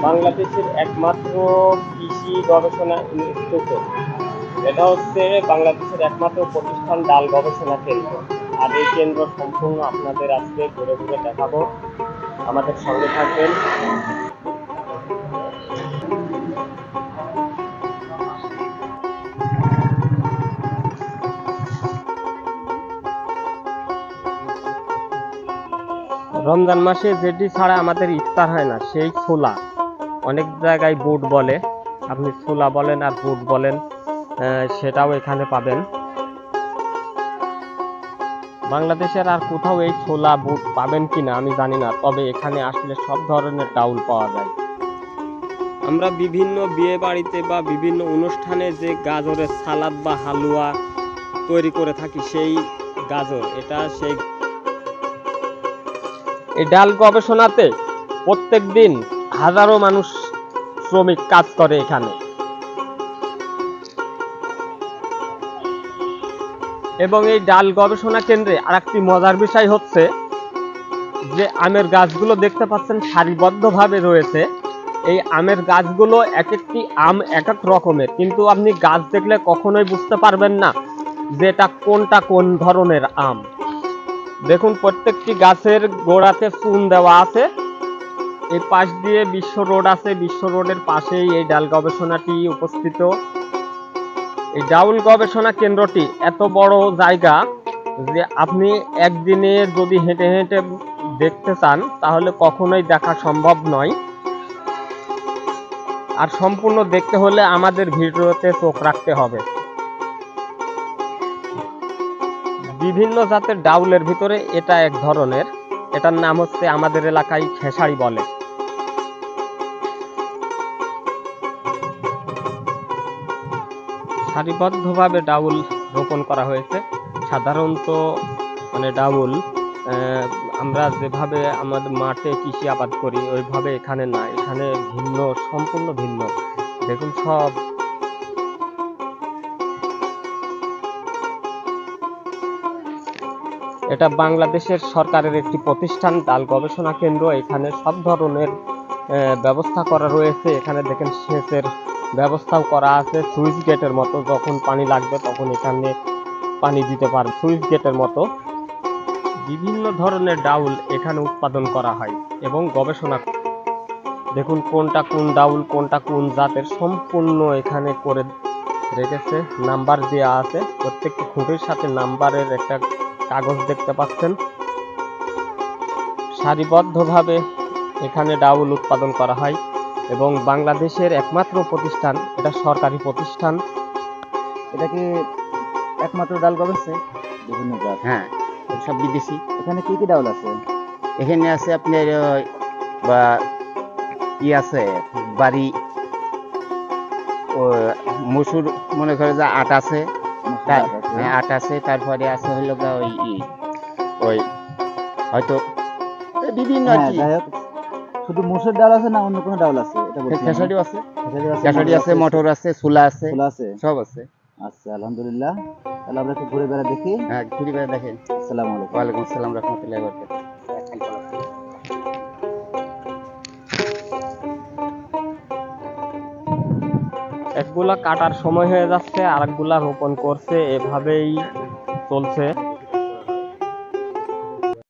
বাংলাদেশের একমাত্র কৃষি গবেষণা ইনস্টিটিউট। এটা হচ্ছে বাংলাদেশের একমাত্র প্রতিষ্ঠান ডাল গবেষণা কেন্দ্র। আর এই কেন্দ্র সম্পূর্ণ আপনাদের আজকে ঘুরে ঘুরে দেখাবো। আমাদের সঙ্গে থাকবেন রমজান মাসে যেটি ছাড়া আমাদের ইফতার হয় না, সেই ছোলা। অনেক জায়গায় বুট বলে, আপনি ছোলা বলেন আর বুট বলেন সেটাও এখানে পাবেন। বাংলাদেশের আর কোথাও এই ছোলা, বুট পাবেন কিনা আমি জানি না, তবে এখানে আসলে সব ধরনের ডাউল পাওয়া যায়। আমরা বিভিন্ন বিয়ে বাড়িতে বা বিভিন্ন অনুষ্ঠানে যে গাজরের সালাদ বা হালুয়া তৈরি করে থাকি, সেই গাজর, এটা সেই এই ডাল গবেষণাতে প্রত্যেক দিন হাজারো মানুষ শ্রমিক কাজ করে এখানে। এবং এই ডাল গবেষণা কেন্দ্রে আর একটি মজার বিষয় হচ্ছে যে আমের গাছগুলো দেখতে পাচ্ছেন সারিবদ্ধভাবে রয়েছে। এই আমের গাছগুলো এক একটি আম এক এক রকমের, কিন্তু আপনি গাছ দেখলে কখনোই বুঝতে পারবেন না যে এটা কোনটা কোন ধরনের আম। দেখুন, প্রত্যেকটি গাছের গোড়াতে চুন দেওয়া আছে। এর পাশ দিয়ে বিশ্ব রোড আছে। বিশ্ব রোডের পাশেই এই ডাল গবেষণাটি উপস্থিত। এই ডাউল গবেষণা কেন্দ্রটি এত বড় জায়গা যে আপনি একদিনে যদি হেঁটে হেঁটে দেখতে চান, তাহলে কখনোই দেখা সম্ভব নয়। আর সম্পূর্ণ দেখতে হলে আমাদের ভিডিওতে চোখ রাখতে হবে। বিভিন্ন জাতের ডাউলের ভিতরে এটা এক ধরনের। এটার নাম হচ্ছে আমাদের এলাকায় খেসারি বলে। সারিবদ্ধভাবে ডাউল রোপণ করা হয়েছে। সাধারণত মানে ডাউল আমরা যেভাবে আমাদের মাঠে কৃষি আবাদ করি, ওইভাবে এখানে না। এখানে ভিন্ন, সম্পূর্ণ ভিন্ন। দেখুন সব এটা বাংলাদেশের সরকারের একটি প্রতিষ্ঠান, ডাল গবেষণা কেন্দ্র। এখানে সব ধরনের ব্যবস্থা করা রয়েছে। এখানে দেখেন সেচের ব্যবস্থাও করা আছে। সুইচ গেটের মতো যখন পানি লাগবে তখন এখানে পানি দিতে পারবে, সুইচ গেটের মতো। বিভিন্ন ধরনের ডাউল এখানে উৎপাদন করা হয় এবং গবেষণা দেখুন কোনটা কোন ডাউল, কোনটা কোন জাতের সম্পূর্ণ এখানে করে রেখেছে। নাম্বার দেওয়া আছে। প্রত্যেকটি খুঁটির সাথে নাম্বারের একটা কাগজ দেখতে পাচ্ছেন। সারিবদ্ধভাবে এখানে ডাউল উৎপাদন করা হয় এবং বাংলাদেশের একমাত্র প্রতিষ্ঠান এটা সরকারি প্রতিষ্ঠান। এটা কি একমাত্র ডাল গবেষে বিভিন্ন জাত হ্যাঁ সব বিদেশি। এখানে কি কি ডাউল আছে? এখানে আছে আপনার বা ই আছে বাড়ি ও মসুর মনে করে যে আট আছে। তাই হ্যাঁ আট আছে তারপরে আছে হলো গা ওই ওই হয়তো বিভিন্ন আর হ্যাঁ কি। শুধু মুসুর ডাল আছে না অন্য কোনো ডাল আছে? এটা খেসারি আছে। খেসারি আছে মটর আছে ছোলা আছে ছোলা আছে। সব আছে। আচ্ছা আলহামদুলিল্লাহ। তাহলে আমরা একটু ঘুরে বেড়া দেখি। হ্যাঁ ঘুরে বেড়া দেখেন। আসসালামু আলাইকুম। ওয়ালাইকুম আসসালাম রহমতুল্লাহ বরকাত একগুলা কাটার সময় হয়ে যাচ্ছে আর একগুলা রোপণ করছে এভাবেই চলছে।